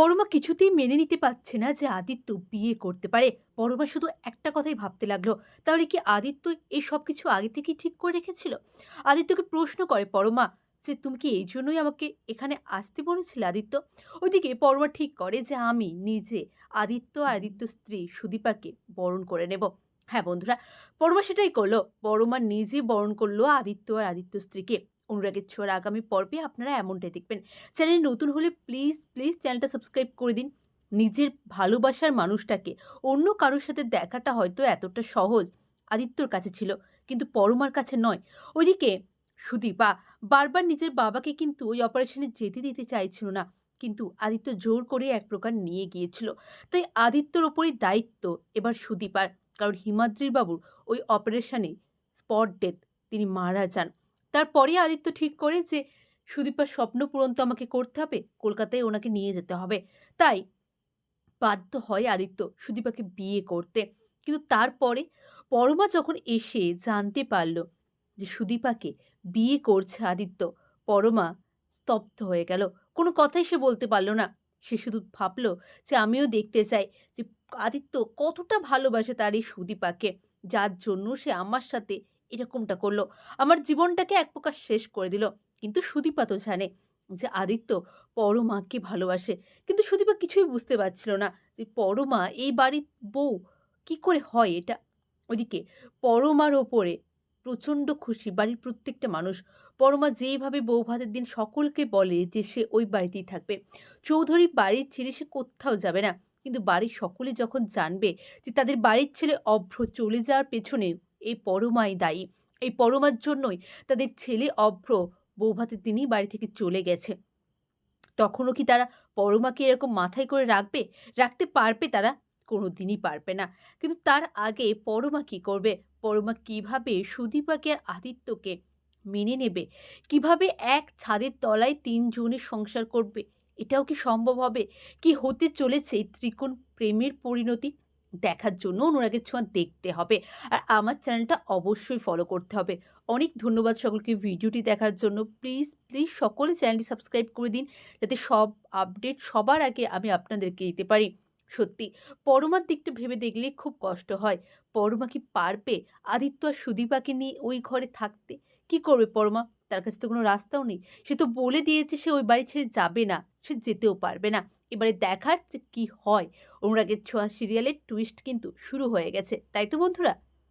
পরমা কিছুতেই মেনে নিতে পারছে না যে আদিত্য বিয়ে করতে পারে। পরমা শুধু একটা কথাই ভাবতে লাগল, তাহলে কি আদিত্য এই সব কিছু আগে থেকেই ঠিক করে রেখেছিল? আদিত্যকে প্রশ্ন করে পরমা যে, তুমি কি এই জন্যই আমাকে এখানে আসতে বলেছিলে আদিত্য? ওইদিকে পরমা ঠিক করে যে, আমি নিজে আদিত্য আর আদিত্য স্ত্রী সুদীপাকে বরণ করে নেব। হ্যাঁ বন্ধুরা, পরমা সেটাই করল। পরমা নিজে বরণ করল আদিত্য আর আদিত্য স্ত্রীকে। অনুরাগের ছোঁয়ার আগামী পর্বে আপনারা এমনটাই দেখবেন। চ্যানেল নতুন হলে প্লিজ প্লিজ চ্যানেলটা সাবস্ক্রাইব করে দিন। নিজের ভালোবাসার মানুষটাকে অন্য কারোর সাথে দেখাটা হয়তো এতটা সহজ। আদিত্যর কাছে ছিল, কিন্তু পরমার কাছে নয়। ওইদিকে সুদীপা বারবার নিজের বাবাকে কিন্তু ওই অপারেশনে যেতে দিতে চাইছিল না, কিন্তু আদিত্য জোর করে এক প্রকার নিয়ে গিয়েছিল। তাই আদিত্যর ওপরই দায়িত্ব এবার সুদীপার কারণ হিমাদ্রির বাবুর ওই অপারেশনে স্পট ডেথ তিনি মারা যান। তারপরে আদিত্য ঠিক করে যে, সুদীপার স্বপ্ন পূরণ তো আমাকে করতে হবে, কলকাতায় ওনাকে নিয়ে যেতে হবে। তাই বাধ্য হয় আদিত্য সুদীপাকে বিয়ে করতে। কিন্তু তারপরে পরমা যখন এসে জানতে পারল যে সুদীপাকে বিয়ে করছে আদিত্য, পরমা স্তব্ধ হয়ে গেল। কোনো কথাই সে বলতে পারল না। সে শুধু ভাবলো যে আমিও দেখতে চাই যে আদিত্য কতটা ভালোবাসে তার এই সুদীপাকে। যার জন্য সে আমার সাথে এরকমটা করল। আমার জীবনটাকে এক প্রকার শেষ করে দিল। কিন্তু সুদীপা তো জানে যে আদিত্য পরমাকে ভালোবাসে। কিন্তু সুদীপা কিছুই বুঝতে পারছিল না যে পরমা এই বাড়ির বউ কি করে হয় এটা। ওইদিকে পরমার ওপরে প্রচণ্ড খুশি বাড়ির প্রত্যেকটা মানুষ। পরমা যেইভাবে বউ ভাতের দিন সকলকে বলে যে সে ওই বাড়িতেই থাকবে। চৌধুরী বাড়ির ছেড়ে সে কোথাও যাবে না। কিন্তু বাড়ির সকলে যখন জানবে যে তাদের বাড়ির ছেলে অভ্র চলে যাওয়ার পেছনে এই পরমাই দায়ী। এই পরমার জন্যই তাদের ছেলে অভ্র বৌভাতে দিনই বাড়ি থেকে চলে গেছে। তখনও কি তারা পরমাকে এরকম মাথায় করে রাখবে? রাখতে পারবে তারা? কোনো দিনই পারবে না। কিন্তু তার আগে পরমা কি করবে? পরমা কীভাবে সুদীপাকে আর আদিত্যকে মেনে নেবে? কীভাবে এক ছাদের তলায় তিনজনের সংসার করবে? এটাও কি সম্ভব হবে? কি হতে চলেছে এই ত্রিকোণ প্রেমের পরিণতি? দেখার জন্য অনুরাগের ছোঁয়া দেখতে হবে। আর আমার চ্যানেলটা অবশ্যই ফলো করতে হবে। অনেক ধন্যবাদ সকলকে ভিডিওটি দেখার জন্য। প্লিজ প্লিজ সকলে চ্যানেলটি সাবস্ক্রাইব করে দিন, যাতে সব আপডেট সবার আগে আমি আপনাদেরকে দিতে পারি। সত্যি, পরমার দিকটা ভেবে দেখলে খুব কষ্ট হয়। পরমা কি পারবে? আদিত্য আর সুদীপাকে নিয়ে ওই ঘরে থাকতে? কি করবে পরমা? তার কাছে তো কোনো রাস্তাও নেই। সে তো বলে দিয়েছে সে ওই বাড়ি ছেড়ে যাবে না। সে যেতেও পারবে না। এবারে দেখার যে কী হয়, অনুরাগের ছোঁয়া সিরিয়ালের টুইস্ট কিন্তু শুরু হয়ে গেছে। তাই তো বন্ধুরা?